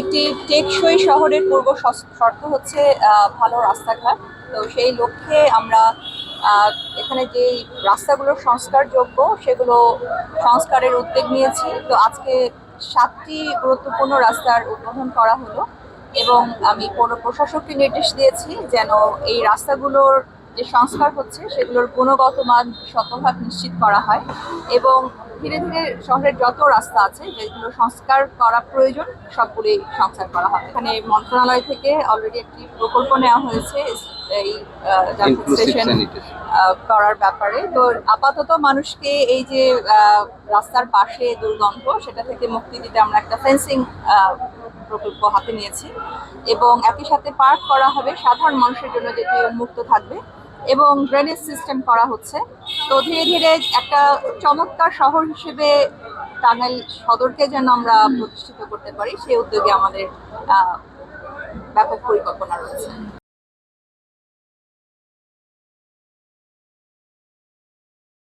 একটি টেকসই শহরের পূর্ব শর্ত হচ্ছে ভালো রাস্তাঘাট। তো সেই লক্ষ্যে আমরা এখানে যে রাস্তাগুলো সংস্কারযোগ্য সেগুলো সংস্কারের উদ্যোগ নিয়েছি। তো আজকে সাতটি গুরুত্বপূর্ণ রাস্তার উদ্বোধন করা হলো এবং আমি পৌর প্রশাসককে নির্দেশ দিয়েছি যেন এই রাস্তাগুলোর যে সংস্কার হচ্ছে, সেগুলোর গুণগত মান শতভাগ নিশ্চিত করা হয় এবং ধীরে ধীরে শহরের যত রাস্তা আছে যেগুলো সংস্কার করা প্রয়োজন সবগুলি সংস্কার করা হবে। এখানে মন্ত্রণালয় থেকে অলরেডি একটি প্রকল্প নেওয়া হয়েছে এই স্টেশন করার ব্যাপারে। তো আপাতত মানুষকে এই যে রাস্তার পাশে দুর্গন্ধ সেটা থেকে মুক্তি দিতে আমরা একটা ফেন্সিং প্রকল্প হাতে নিয়েছি। এবং একই সাথে পার্ক করা হবে সাধারণ মানুষের জন্য যেটি উন্মুক্ত থাকবে। এবং ড্রেনেজ সিস্টেম করা হচ্ছে। তো ধীরে ধীরে একটা চমৎকার শহর হিসেবে টাঙ্গাইল সদরকে যেন আমরা প্রতিষ্ঠিত করতে পারি, সেই উদ্যোগে আমাদের ব্যাপক পরিকল্পনা রয়েছে।